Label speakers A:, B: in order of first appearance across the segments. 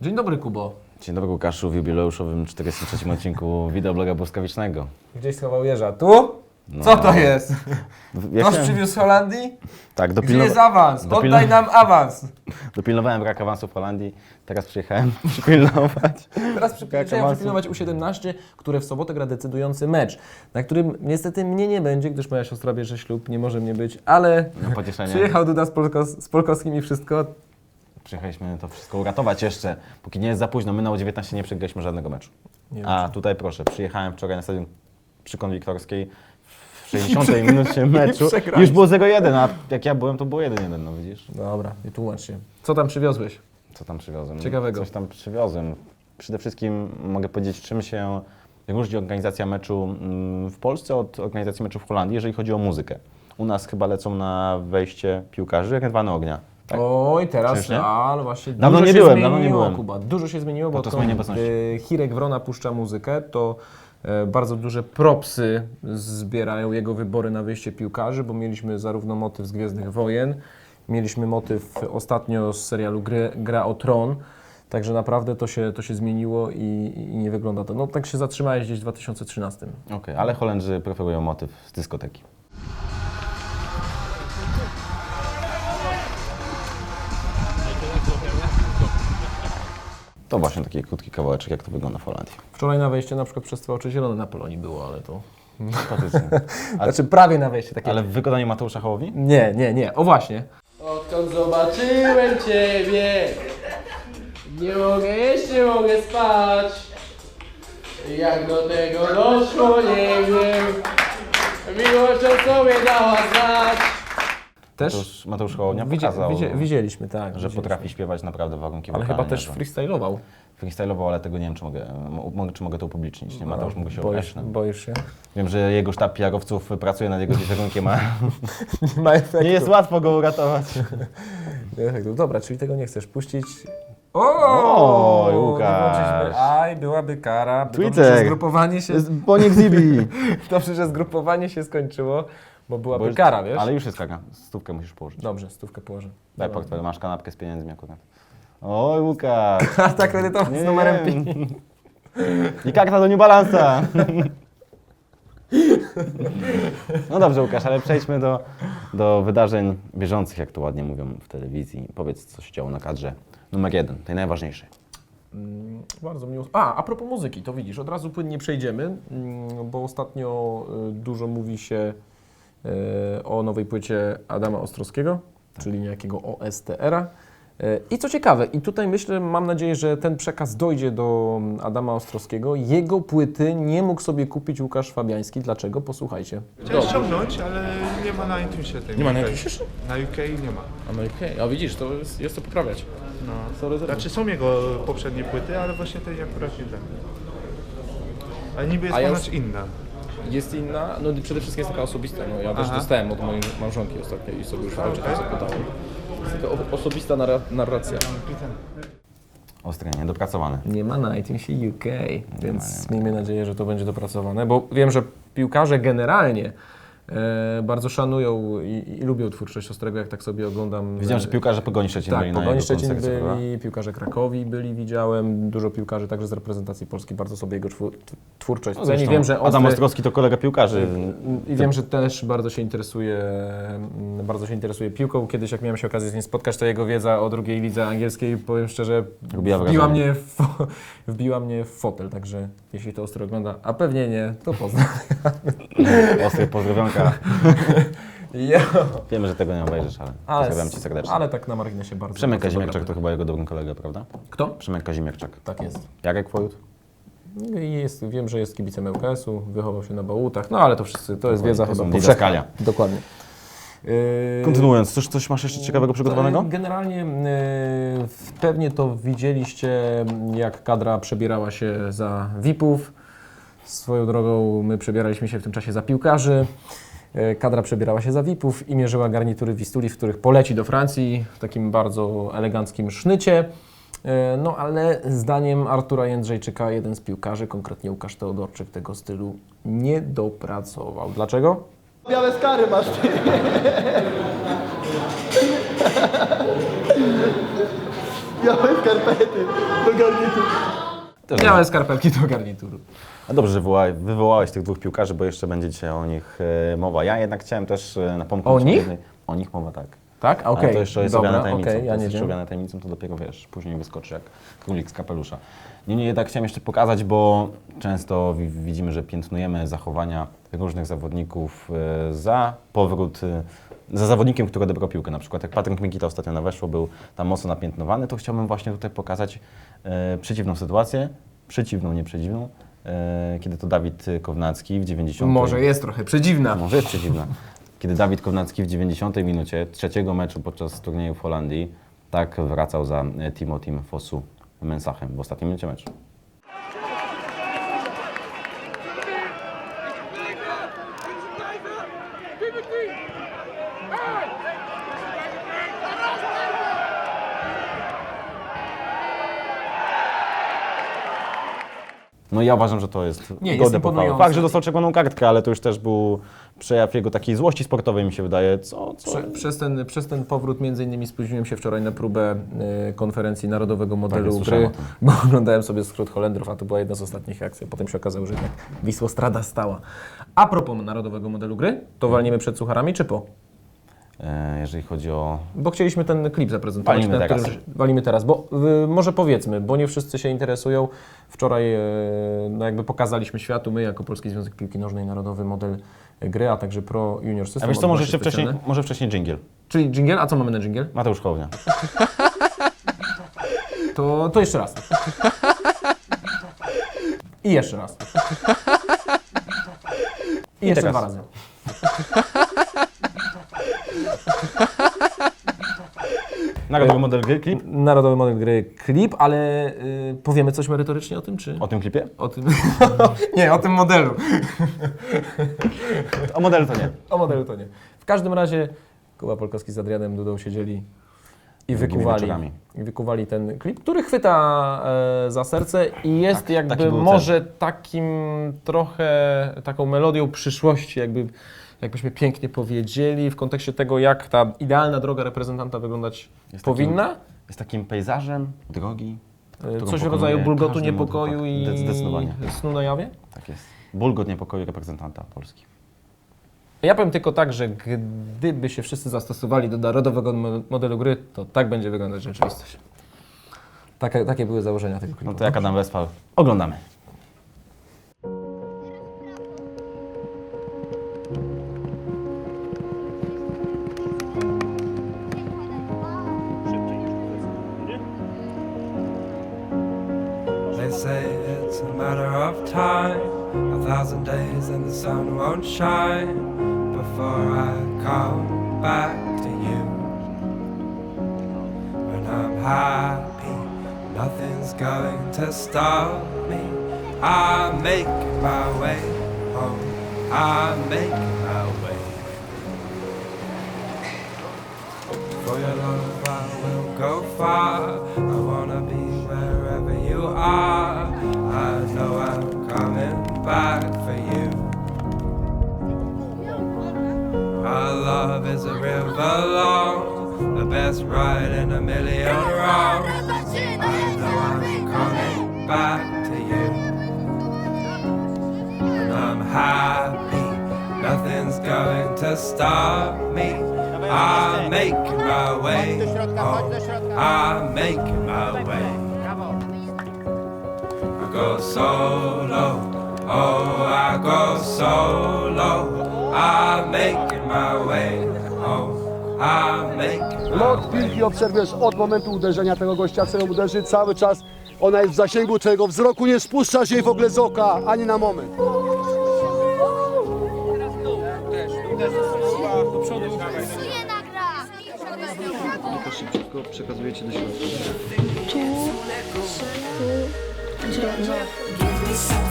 A: Dzień dobry, Kubo.
B: Dzień dobry Łukaszu w jubileuszowym 43 odcinku wideobloga błyskawicznego.
A: Gdzieś schował jeża. Tu?
B: No.
A: Co to jest?
B: Ja chciałem-
A: przywiózł z Holandii?
B: Tak,
A: Gdzie
B: dopilnowa-
A: jest awans?
B: dopilno-
A: Oddaj nam awans.
B: dopilnowałem brak awansu w Holandii, teraz przyjechałem przypilnować.
A: Teraz przy-
B: Brak
A: chciałem
B: awansu.
A: przypilnować U17, które w sobotę gra decydujący mecz, na którym niestety mnie nie będzie, gdyż moja siostra bierze ślub, nie może mnie być, ale
B: pocieszenie
A: przyjechał Duda z, Polko, z Polkowskim i wszystko.
B: przyjechaliśmy to wszystko uratować jeszcze, póki nie jest za późno. My na U19 nie przegraliśmy żadnego meczu. A tutaj proszę, przyjechałem wczoraj na stadion przy Konwiktorskiej 60 minucie meczu.
A: przegraliście.
B: Już było 0-1, a jak ja byłem, to było 1-1, no widzisz?
A: Dobra, nie tłumacz się. Co tam przywiozłeś?
B: Co tam przywiozłem?
A: Ciekawego.
B: Coś tam przywiozłem. Przede wszystkim mogę powiedzieć, czym się różni organizacja meczu mm, w Polsce od organizacji meczu w Holandii, jeżeli chodzi o muzykę. U nas chyba lecą na wejście piłkarzy jak dwa ognia. Tak?
A: Oj, teraz,
B: Czyż nie?
A: ale właśnie
B: Dawno
A: dużo
B: nie
A: się
B: byłem,
A: zmieniło,
B: dawno nie byłem.
A: Kuba. Dużo się zmieniło, bo
B: Podczas
A: odkąd
B: mojej nieobecności.
A: e, Hirek Wrona puszcza muzykę, to bardzo duże propsy zbierają jego wybory na wyjście piłkarzy, bo mieliśmy zarówno motyw z Gwiezdnych Wojen, mieliśmy motyw ostatnio z serialu Gry, Gra o Tron, także naprawdę to się, to się zmieniło i, i nie wygląda to. No tak się zatrzymałeś gdzieś w 2013.
B: Okej, ale Holendrzy preferują motyw z dyskoteki. To właśnie taki krótki kawałeczek, jak to wygląda w Holandii.
A: Wczoraj na wejście na przykład przez Twoje oczy zielone na Polonii było, ale to...
B: Faktycznie. Ale,
A: Znaczy prawie na wejście, takie...
B: ale w wykonaniu Mateusza Hołowni?
A: Nie, nie, nie, o właśnie.
C: Odkąd zobaczyłem Ciebie Nie mogę jeść, nie mogę spać Jak do tego doszło, nie wiem Miłość o sobie dała znać
A: Też
B: Mateusz, Mateusz Hołownia pokazał,
A: widzie, widzieliśmy, tak.
B: że potrafi śpiewać naprawdę warunki
A: Ale chyba też
B: że-
A: freestylował.
B: freestylował, ale tego nie wiem, czy mogę, mo- czy mogę to upublicznić. Nie, Mateusz mógł się
A: boisz,
B: obrazić. na-
A: boisz się?
B: Wiem, że jego sztab PR-owców pracuje nad jego wizerunkiem, a
A: Nie ma efektu.
B: nie jest łatwo go uratować.
A: Nie ma efektu. Dobra, czyli tego nie chcesz puścić. O, nie
B: Łukasz.
A: Aj, byłaby kara. Dobrze,
B: Twitter.
A: że zgrupowanie się,
B: Zibi.
A: dobrze, że zgrupowanie się skończyło, bo byłaby kara, wiesz?
B: Ale już jest kara. Stówkę musisz położyć.
A: Dobrze, stówkę położę.
B: Daj
A: Dobra.
B: portfel, masz kanapkę z pieniędzmi akurat. Oj, Łukasz.
A: Karta kredytowa z numerem PIN.
B: I karta do New Balance'a. No dobrze, Łukasz, ale przejdźmy do, do wydarzeń bieżących, jak to ładnie mówią w telewizji. Powiedz, co się działo na kadrze numer jeden, tej najważniejszej.
A: Mm, Bardzo miło. A, a propos muzyki, to widzisz, od razu płynnie przejdziemy, mm, bo ostatnio y, dużo mówi się o nowej płycie Adama Ostrowskiego, czyli niejakiego OSTR-a. Y, I co ciekawe, i tutaj myślę, mam nadzieję, że ten przekaz dojdzie do Adama Ostrowskiego. Jego płyty nie mógł sobie kupić Łukasz Fabiański. Dlaczego? Posłuchajcie.
D: Chciałem ściągnąć, ale nie ma na iTunesie tej
A: Nie ma na
D: UK.
A: iTunesie?
D: Na UK nie ma.
A: A no okej, a widzisz, to jest, jest to poprawiać.
D: No.
A: Sorry, sorry.
D: Znaczy są jego poprzednie płyty, ale właśnie tej akurat nie tak. Ale niby jest
A: A ja
D: ponoć
A: już-
D: inna.
A: Jest inna, no przede wszystkim jest taka osobista. No, ja też
D: Aha.
A: dostałem od mojej małżonki ostatnio i sobie już okay. zapytałem. Jest taka o- osobista narra- narracja.
B: Ostre, niedopracowane.
A: Nie ma na iTunesie UK, więc miejmy nadzieję, że to będzie dopracowane, bo wiem, że piłkarze generalnie bardzo szanują i, i lubią twórczość Ostrego, jak tak sobie oglądam.
B: Widziałem, że piłkarze Pogoni Szczecin
A: tak,
B: byli na
A: Pogoni Szczecin byli, piłkarze Krakowi byli, widziałem, dużo piłkarzy także z reprezentacji Polski, bardzo sobie jego twórczość
B: No
A: ceni. Wiem, że
B: Adam
A: Ostry-
B: Ostrowski to kolega piłkarzy.
A: i wiem, że też bardzo się interesuje, mm, bardzo się interesuje piłką. Kiedyś jak miałem się okazję z nim spotkać, to jego wiedza o drugiej lidze angielskiej, powiem szczerze, wbiła mnie, w, wbiła mnie w fotel, także jeśli to ostro ogląda, a pewnie nie, to poznam.
B: Ostry pozdrowionka.
A: Ja.
B: Wiemy, że tego nie obejrzysz, ale,
A: Ale,
B: pozdrawiam Cię serdecznie.
A: ale tak na marginesie bardzo.
B: Przemek
A: bardzo
B: Kazimierczak to chyba jego dobry kolega, prawda?
A: Kto?
B: Przemek Kazimierczak.
A: Tak jest.
B: Jarek Wojut?
A: I Jest, wiem, że jest kibicem ŁKS-u, wychował się na Bałutach, no ale to wszyscy, to jest wiedza
B: to
A: chyba powszechna. Dokładnie. Yy,
B: Kontynuując, coś, coś masz jeszcze ciekawego przygotowanego?
A: Generalnie e, pewnie to widzieliście, jak kadra przebierała się za VIP-ów. Swoją drogą my przebieraliśmy się w tym czasie za piłkarzy. E, Kadra przebierała się za VIP-ów i mierzyła garnitury Wistuli, w których poleci do Francji w takim bardzo eleganckim sznycie. E, No ale zdaniem Artura Jędrzejczyka jeden z piłkarzy, konkretnie Łukasz Teodorczyk, tego stylu nie dopracował. Dlaczego?
E: Białe skary masz. Białe skarpety do garnitur.
A: Białe skarpetki do garnituru.
B: A dobrze, że wywołałeś, wywołałeś tych dwóch piłkarzy, bo jeszcze będzie dzisiaj o nich e, mowa. Ja jednak chciałem też e, napomknąć...
A: O nich?
B: jednej- O nich mowa, tak.
A: Tak?
B: Ale
A: Okej.
B: to jeszcze jest
A: Dobra,
B: owiane tajemnicą.
A: okej, ja
B: to
A: nie
B: jest
A: wiem.
B: owiane tajemnicą, to dopiero wiesz, później wyskoczy jak królik z kapelusza. Niemniej jednak chciałem jeszcze pokazać, bo często wi- widzimy, że piętnujemy zachowania różnych zawodników e, za powrót, e, za zawodnikiem, który odebrał piłkę. Na przykład jak Patryk Mikita ostatnio na weszło był tam mocno napiętnowany, to chciałbym właśnie tutaj pokazać e, przeciwną sytuację, przeciwną, nie przeciwną, e, kiedy to Dawid Kownacki w 90.
A: Może jest trochę przedziwna.
B: Może jest przeciwna. Kiedy Dawid Kownacki w 90 minucie trzeciego meczu podczas turnieju w Holandii tak wracał za Timotim Fosu Mensachem w ostatnim minucie meczu. No ja uważam, że to jest
A: Nie, jest
B: godne pochwały.
A: imponujące.
B: Fakt, że dostał czerwoną kartkę, ale to już też był przejaw jego takiej złości sportowej, mi się wydaje, co, co
A: Prze, przez, ten, przez ten powrót między innymi spóźniłem się wczoraj na próbę e, konferencji Narodowego Modelu
B: słyszałem
A: Gry,
B: o tym.
A: bo oglądałem sobie skrót Holendrów, a to była jedna z ostatnich akcji. Potem się okazało, że jednak Wisłostrada stała. A propos Narodowego Modelu Gry, to walniemy przed sucharami czy po?
B: E, jeżeli chodzi o
A: Bo chcieliśmy ten klip zaprezentować.
B: Walimy
A: na
B: teraz.
A: którym- Walimy teraz, bo y, może powiedzmy, bo nie wszyscy się interesują. Wczoraj y, no jakby pokazaliśmy światu, my jako Polski Związek Piłki Nożnej, Narodowy Model Gry, a także Pro Junior System.
B: A wiesz co, może jeszcze wcześniej, może wcześniej dżingiel.
A: Czyli dżingiel, a co mamy na dżingiel?
B: Mateusz Hołownia.
A: To, to jeszcze raz. I jeszcze raz. I jeszcze
B: teraz.
A: dwa razy.
B: Narodowy model gry, klip
A: Narodowy model gry klip, ale y, powiemy coś merytorycznie o tym, czy?
B: o tym klipie.
A: O tym. nie, o tym modelu.
B: O modelu to nie.
A: O modelu to nie. W każdym razie Kuba Polkowski z Adrianem Dudą siedzieli i wykuwali, i wykuwali ten klip, który chwyta e, za serce i jest
B: taki
A: jakby
B: był
A: może takim trochę taką melodią przyszłości, jakby, jakbyśmy pięknie powiedzieli w kontekście tego, jak ta idealna droga reprezentanta wyglądać
B: Jest
A: powinna.
B: Jest takim pejzażem drogi.
A: E,
B: którą
A: Coś w
B: pokonuje
A: rodzaju bulgotu,
B: każdy
A: niepokoju i
B: chłopak. Zde- Zdecydowanie.
A: snu na jawie.
B: Tak jest. Bulgot niepokoju reprezentanta Polski.
A: Ja powiem tylko tak, że gdyby się wszyscy zastosowali do narodowego mo- modelu gry, to tak będzie wyglądać rzeczywistość. Takie, takie były założenia tego klipu.
B: No to jak Adam Westphal. Oglądamy.
F: Matter of time, a thousand days and the sun won't shine before I come back to you. When I'm happy, nothing's going to stop me. I make my way home. I make my way. For your love, I will go far. I wanna be wherever you are. Know I'm coming back for you. Our love is a river long, the best ride in a million wrongs. I know I'm coming back to you. And I'm happy, nothing's going to stop me. I'm making my way home. I'm making my way. I go solo, oh, I go solo. I'm making my way home. I'm making my
E: Lot
F: way.
E: piłki obserwujesz od momentu uderzenia tego gościa, co ją uderzy cały czas. Ona jest w zasięgu twojego wzroku, nie spuszczasz jej w ogóle z oka, ani na moment.
G: Na gra.
H: Give me something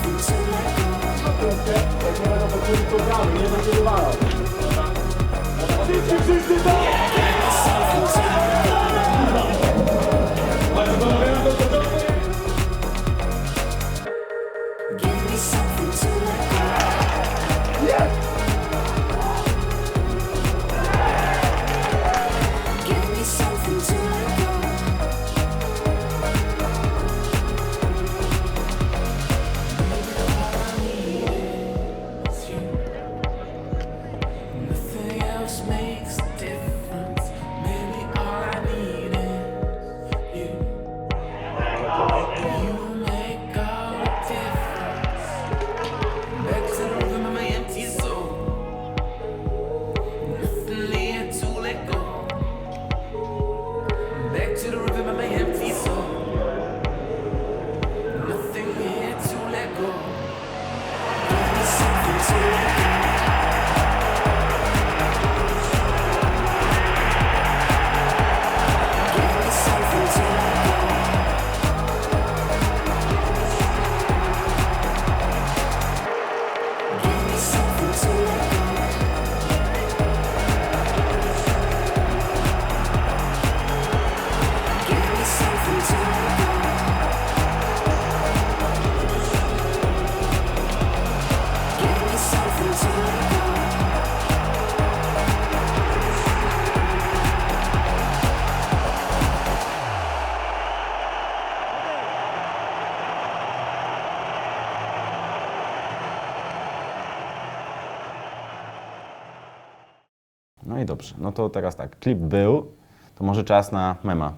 B: Dobrze, no to teraz tak, klip był, to może czas na mema.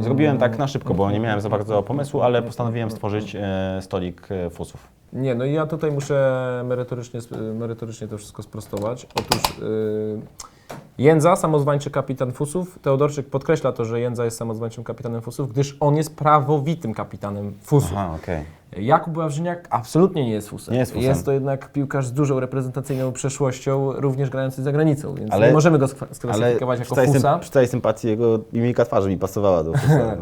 B: Zrobiłem tak na szybko, bo nie miałem za bardzo pomysłu, ale postanowiłem stworzyć e, stolik e, fusów.
A: Nie, no i ja tutaj muszę merytorycznie, merytorycznie to wszystko sprostować. Otóż yy, Jędza, samozwańczy kapitan Fusów, Teodorczyk podkreśla to, że Jędza jest samozwańczym kapitanem Fusów, gdyż on jest prawowitym kapitanem Fusów.
B: Aha, okej.
A: Jakub Ławrzyniak absolutnie nie jest Fusem.
B: Nie jest Fusem.
A: Jest to jednak piłkarz z dużą reprezentacyjną przeszłością, również grający za granicą, więc
B: Ale-
A: nie możemy go skwa-
B: Ale
A: sklasyfikować
B: przy
A: jako
B: całej,
A: Fusa.
B: sym, przy całej sympatii jego mimika twarzy mi pasowała do fusa.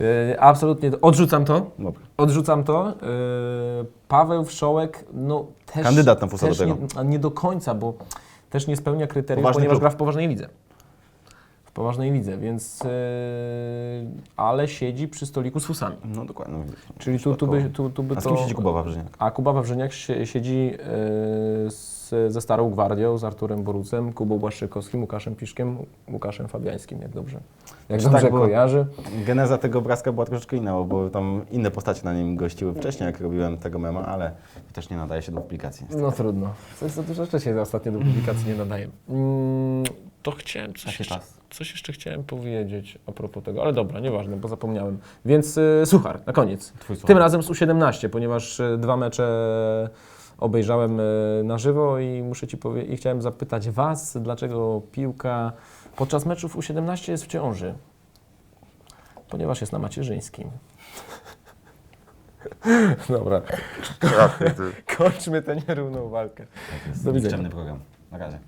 A: Yy, absolutnie, odrzucam to.
B: Dobra.
A: Odrzucam to. Yy, Paweł Wszołek, no też...
B: Kandydat na Fusa
A: też
B: do tego.
A: Nie, a nie do końca, bo też nie spełnia kryteriów,
B: Poważny
A: ponieważ
B: klub.
A: gra w poważnej lidze. W poważnej lidze, więc... Yy, ale siedzi przy stoliku z Fusami.
B: No dokładnie.
A: Czyli tu, tu, by, tu, tu by
B: A z
A: to...
B: kim siedzi Kuba Wawrzyniak?
A: A Kuba Wawrzyniak sie- siedzi yy, z, ze Starą Gwardią, z Arturem Borucem, Kubą Błaszczykowskim, Łukaszem Piszkiem, Łukaszem Fabiańskim, jak dobrze, jak
B: tak
A: dobrze
B: było?
A: kojarzy.
B: Geneza tego obrazka była troszeczkę inna, bo tam inne postacie na nim gościły wcześniej, jak robiłem tego mema, ale to też nie nadaje się do publikacji.
A: No trudno. Coś za dużo rzeczy się ostatnio do publikacji nie nadaje. Mm, to chciałem coś jeszcze,
B: czas.
A: coś jeszcze chciałem powiedzieć a propos tego, ale dobra, nieważne, bo zapomniałem. Więc y, suchar, na koniec. Tym razem z U17, ponieważ y, dwa mecze obejrzałem y, na żywo i muszę Ci powiedzieć, i chciałem zapytać Was, dlaczego piłka podczas meczów U17 jest w ciąży? Ponieważ jest na macierzyńskim. Dobra, kończmy tę nierówną walkę.
B: Tak jest.
A: Do widzenia.
B: Program. Na razie.